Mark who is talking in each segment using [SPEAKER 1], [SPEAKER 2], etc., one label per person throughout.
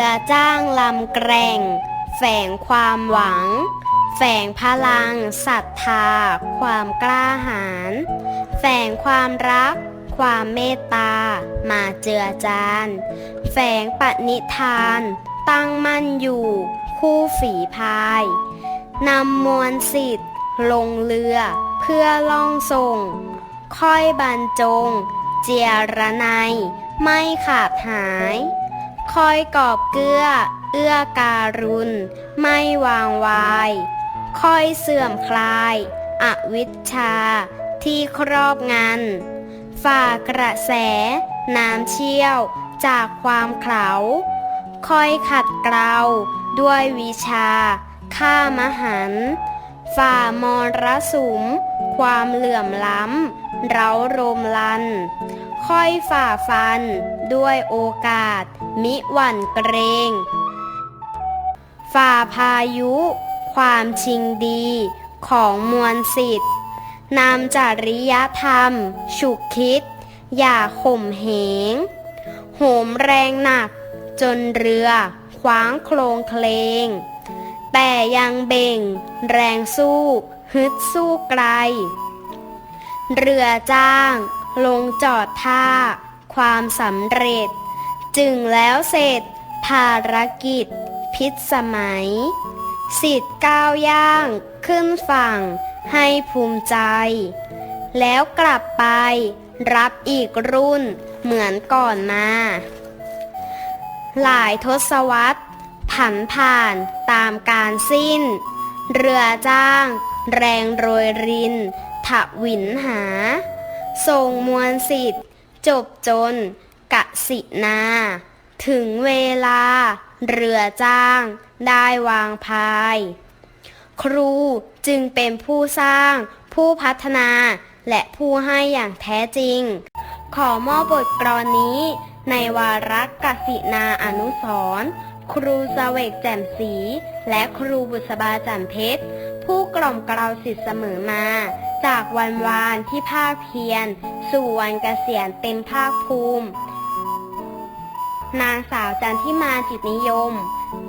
[SPEAKER 1] รือจ้างลำแกร่ง แฝงความหวัง แฝงพลังศรัทธา ความกล้าหาญแฝงความรัก ความเมตตา มาเจือจานแฝงปณิธาน ตั้งมั่นอยู่ คู่ฝีพายนำมวลสิทธิ์ ลงเรือ เพื่อล่องส่ง ค่อยบรรจง เจียระไนยไม่ขาดหาย คอยกอบเกลือเอื้อการุณ ไม่วางวาย คอยเสื่อมคลาย อวิชชา ที่ครอบงำฝ่ากระแส น้ำเชี่ยว จากความเขาคอยขัดเกลาด้วยวิชา ข้ามหัน ฝ่ามรสุม ความเหลื่อมล้ำ เร้ารมลัน ค่อยฝ่าฟันด้วยโอกาส มิหวั่นเกรง ฝ่าพายุ ความชิงดีของมวลสิทธิ์นำจริยธรรม ฉุกคิด อย่าข่มเหง โหมแรงหนัก จนเรือคว้างโคลงเคลง แต่ยังเบ่ง แรงสู้ ฮึดสู้ไกล เรือจ้าง ลงจอดท่า ความสำเร็จ จึงแล้วเสร็จ ภารกิจ พิษสมัย สิทธิ์ก้าวย่าง ขึ้นฝั่ง ให้ภูมิใจ แล้วกลับไป รับอีกรุ่นเหมือนก่อนมา หลายทศวรรษผันผ่านตามการสิ้น เรือจ้าง แรงโรยรินถวินหา ส่งมวลสิทธิ์ จบจน กะสินา ถึงเวลา เรือจ้าง ได้วางพาย ครูจึงเป็นผู้สร้าง ผู้พัฒนา และผู้ให้อย่างแท้จริง ขอมอบบทกรอนนี้ ในวาระกสินาอนุสรครูสเวกแจ่มสี และครูบุษบาจันเพชร ผู้กล่อมกล่าวสิทธิ์เสมอมา จากวันวานที่ภาคเพียร สู่วันเกษียณเต็มภาคภูมิ นางสาวจันทิมาจิตนิยม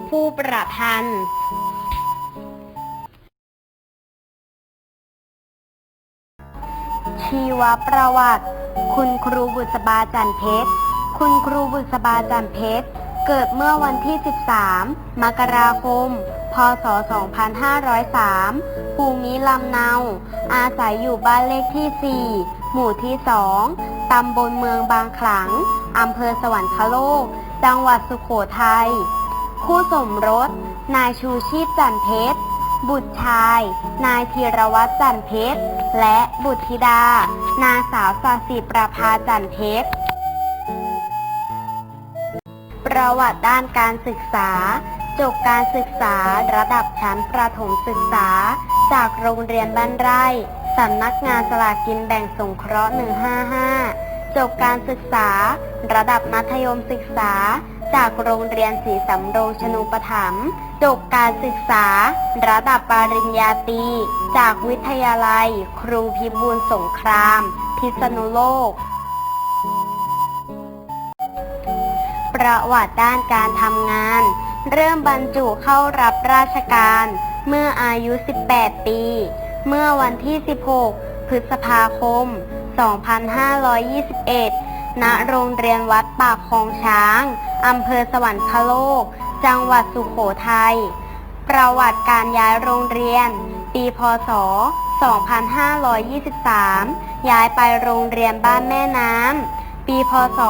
[SPEAKER 1] ผู้ประพันธ์ชีวประวัติ คุณครูบุษบาจันเพชร คุณครูบุษบาจันเพชร เกิดเมื่อวันที่ 13 มกราคม พศ 2503 ภูมิลำเนา อาศัยอยู่บ้านเลขที่ 4 หมู่ที่ 2 ตำบลเมืองบางขลัง อำเภอสวรรคโลก จังหวัดสุโขทัย คู่สมรส นายชูชีพจันเพชร บุตรชาย นายธีรวัตรจันเพชร และบุตรธิดา นางสาวสาสิประภาจันเพชร ประวัติด้านการศึกษา จบการศึกษาระดับชั้นประถมศึกษา จากโรงเรียนบ้านไร่สำนักงานสลากกินแบ่งสงเคราะห์ 155 จบการศึกษา ระดับมัธยมศึกษา จากโรงเรียนศรีสำโรงชนุปถัมภ์จบการศึกษา ระดับปริญญาตรีจากวิทยาลัย ครูพิบูลสงคราม พิษณุโลก ประวัติด้านการทำงาน เริ่มบรรจุเข้ารับราชการ เมื่ออายุ 18 ปี เมื่อวันที่ 16 พฤษภาคม 2521 ณ โรงเรียนวัดปากคลองช้าง อำเภอสวรรคโลก จังหวัดสุโขทัย ประวัติการย้ายโรงเรียน ปีพศ 2523 ย้ายไปโรงเรียนบ้านแม่น้ำ ปีพศ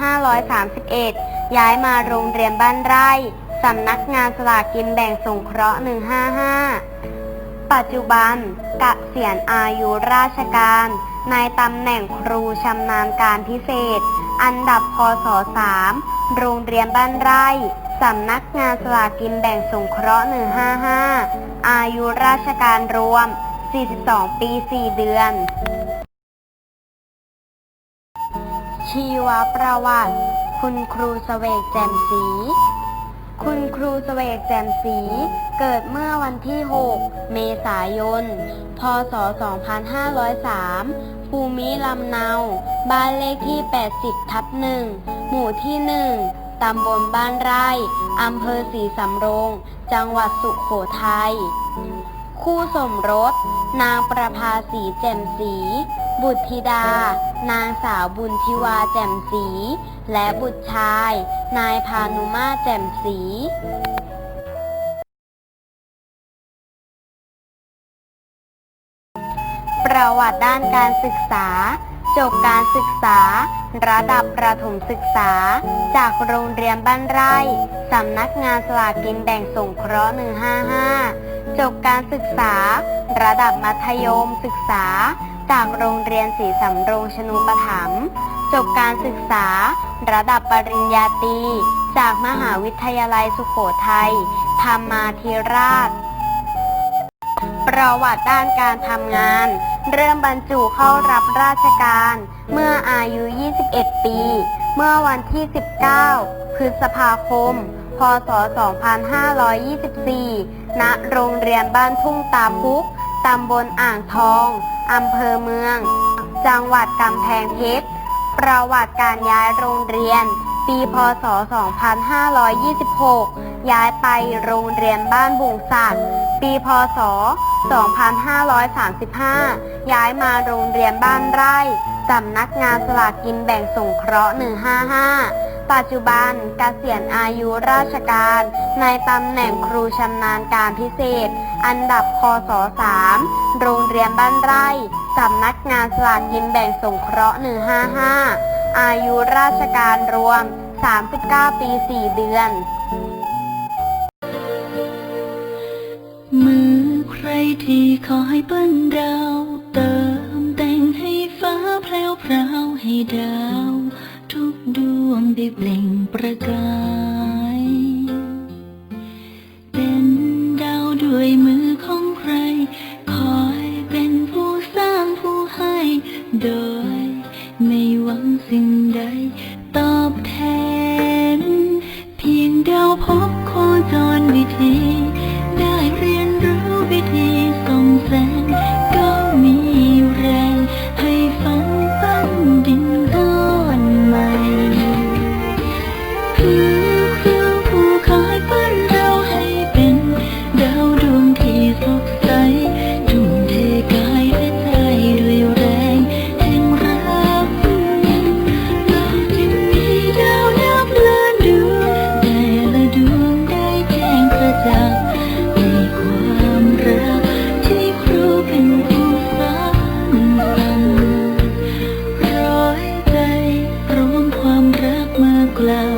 [SPEAKER 1] 2531 ย้ายมาโรงเรียนบ้านไร่สำนักงานสลากกินแบ่งสงเคราะห์ 155 ปัจจุบันกเกษียณอายุราชการ ในตำแหน่งครูชำนาญการพิเศษ อันดับพศ3โรงเรียนบ้านไร่สำนักงานสลากกินแบ่งสงเคราะห์ 155 อายุราชการรวม 42 ปี 4 เดือน ชีวประวัติ คุณครูเสวกแจ่มศรี คุณครูเสวกแจ่มศรีเกิดเมื่อวันที่ 6 เมษายน พศ 2503 ภูมิลำเนา บ้านเลขที่ 80 ทับ1หมู่ที่1ตำบลบ้านไร่ อำเภอศรีสำโรง จังหวัดสุขโขทัย คู่สมรส นางประภาสีแจ่มศรี บุตรธิดา นางสาวบุญทิวาแจ่มศรีและบุตรชาย นายพานุมาแจ่มศรีประวัติด้านการศึกษา จบการศึกษา ระดับประถมศึกษา จากโรงเรียนบ้านไร่ สำนักงานสลากกินแบ่งสงเคราะห์ 155 จบการศึกษา ระดับมัธยมศึกษา จากโรงเรียนศรีสำโรงชนุปถัมภ์จบการศึกษา ระดับปริญญาตรีจากมหาวิทยาลัยสุโขทัยธรรมาธิราช ประวัติด้านการทำงาน เริ่มบรรจุเข้ารับราชการ เมื่ออายุ 21 ปี เมื่อวันที่ 19 พฤษภาคม พศ 2524 ณ โรงเรียนบ้านทุ่งตาพุก ตำบลอ่างทอง อำเภอเมือง จังหวัดกำแพงเพชร ประวัติการย้ายโรงเรียน ปีพศ 2526 ย้ายไปโรงเรียนบ้านบุงสัตว์ปีพศ 2535 ย้ายมาโรงเรียนบ้านไร่ สำนักงานสลากกินแบ่งสงเคราะห์ 155 ปัจจุบันเกษียณอายุราชการ ในตำแหน่งครูชำนาญการพิเศษ อันดับคศ3โรงเรียนบ้านไร่สำนักงานสลากกินแบ่งสงเคราะห์ 155 อายุราชการรวม 39 ปี 4 เดือน
[SPEAKER 2] มือใครที่คอยเปิ้นดาวเติมแต่งให้ฟ้าแพรวพราวให้ดาว ดวงได้เปล่งประกาย เป็นดาวด้วยมือของใคร คอยเป็นผู้สร้างผู้ให้ โดยไม่หวังสิ่งใด ตอบแทน เพียงดาวพบโคจรวิธี ร้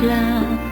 [SPEAKER 2] Là